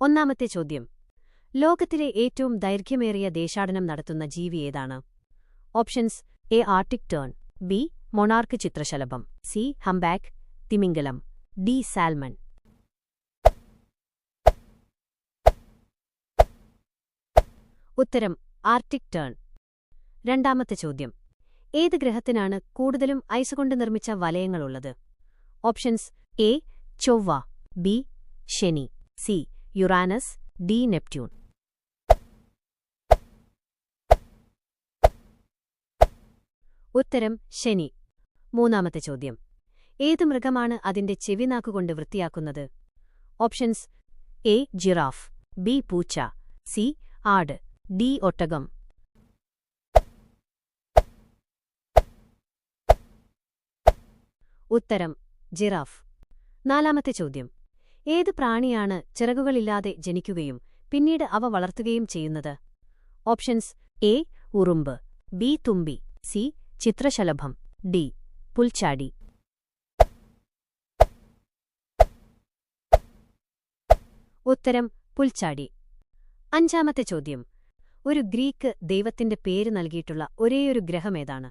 ഒന്നാമത്തെ ചോദ്യം. ലോകത്തിലെ ഏറ്റവും ദൈർഘ്യമേറിയ ദേശാടനം നടത്തുന്ന ജീവി ഏതാണ്? Options A Arctic tern B monarch Chithrashalabham C humpback തിമിംഗലം ഡി സാൽമൺ. ഉത്തരം ആർട്ടിക് ടേൺ. രണ്ടാമത്തെ ചോദ്യം. ഏത് ഗ്രഹത്തിനാണ് കൂടുതലും ഐസ് കൊണ്ട് നിർമ്മിച്ച വലയങ്ങളുള്ളത്? ഓപ്ഷൻസ് എ ചൊവ്വ ബി ശനി സി യുറാനസ് ഡി നെപ്റ്റ്യൂൺ. ഉത്തരം ശനി. മൂന്നാമത്തെ ചോദ്യം. ഏത് മൃഗമാണ് അതിന്റെ ചെവിനാക്കുകൊണ്ട് വൃത്തിയാക്കുന്നത്? ഓപ്ഷൻസ് എ ജിറാഫ് ബി പൂച്ച സി ആട് ഡി ഒട്ടകം. ഉത്തരം ജിറാഫ്. നാലാമത്തെ ചോദ്യം. ഏത് പ്രാണിയാണ് ചിറകുകളില്ലാതെ ജനിക്കുകയും പിന്നീട് അവ വളർത്തുകയും ചെയ്യുന്നത്? ഓപ്ഷൻസ് എ ഉറുമ്പ് ബി തുമ്പി സി ചിത്രശലഭം ഡി പുൽച്ചാടി. ഉത്തരം പുൽച്ചാടി. അഞ്ചാമത്തെ ചോദ്യം. ഒരു ഗ്രീക്ക് ദൈവത്തിന്റെ പേര് നൽകിയിട്ടുള്ള ഒരേയൊരു ഗ്രഹമേതാണ്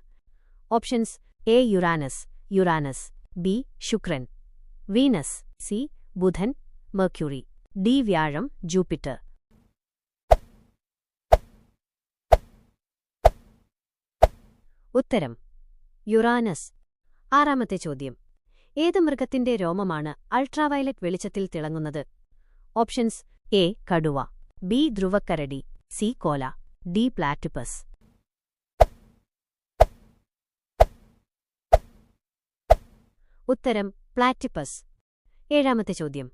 options A Uranus Uranus B ശുക്രൻ വീനസ് സി ബുധൻ മെർക്യൂറി ഡി വ്യാഴം ജൂപ്പിറ്റർ. ഉത്തരം യുറാനസ്. ആറാമത്തെ ചോദ്യം ഏത് മൃഗത്തിന്റെ രോമമാണ് അൾട്രാവയലറ്റ് വെളിച്ചത്തിൽ തിളങ്ങുന്നത്? ഓപ്ഷൻസ് എ കടുവ ബി ധ്രുവക്കരടി സി കോല ഡി പ്ലാറ്റിപ്പസ്. ഉത്തരം പ്ലാറ്റിപ്പസ്. ഏഴാമത്തെ ചോദ്യം.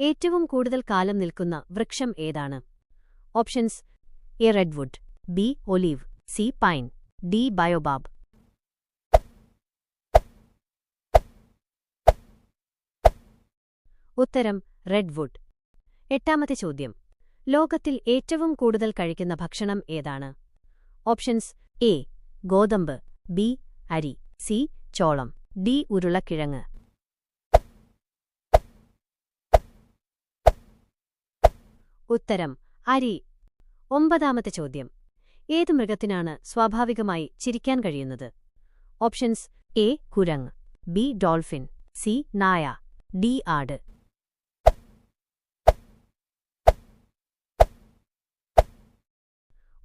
ഏറ്റവും കൂടുതൽ കാലം നിൽക്കുന്ന വൃക്ഷം ഏതാണ്? Options A redwood B olive C pine D baobab. ഉത്തരം റെഡ്വുഡ്. എട്ടാമത്തെ ചോദ്യം. ലോകത്തിൽ ഏറ്റവും കൂടുതൽ കഴിക്കുന്ന ഭക്ഷണം ഏതാണ്? ഓപ്ഷൻസ് എ ഗോതമ്പ് ബി അരി സി ചോളം ഡി ഉരുളക്കിഴങ്ങ്. ഉത്തരം അരി. ഒമ്പതാമത്തെ ചോദ്യം. ഏത് മൃഗത്തിനാണ് സ്വാഭാവികമായി ചിരിക്കാൻ കഴിയുന്നത്? ഓപ്ഷൻസ് എ കുരങ്ങ് ബി ഡോൾഫിൻ സി നായ ഡി ആട്.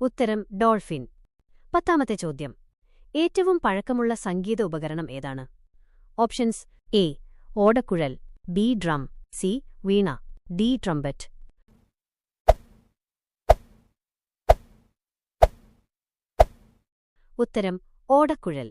ഉത്തരം ഡോൾഫിൻ. പത്താമത്തെ ചോദ്യം. ഏറ്റവും പഴക്കമുള്ള സംഗീത ഉപകരണം ഏതാണ്? Options A Odakkuzhal B drum C veena D trumpet ഉത്തരം ഓടക്കുഴൽ.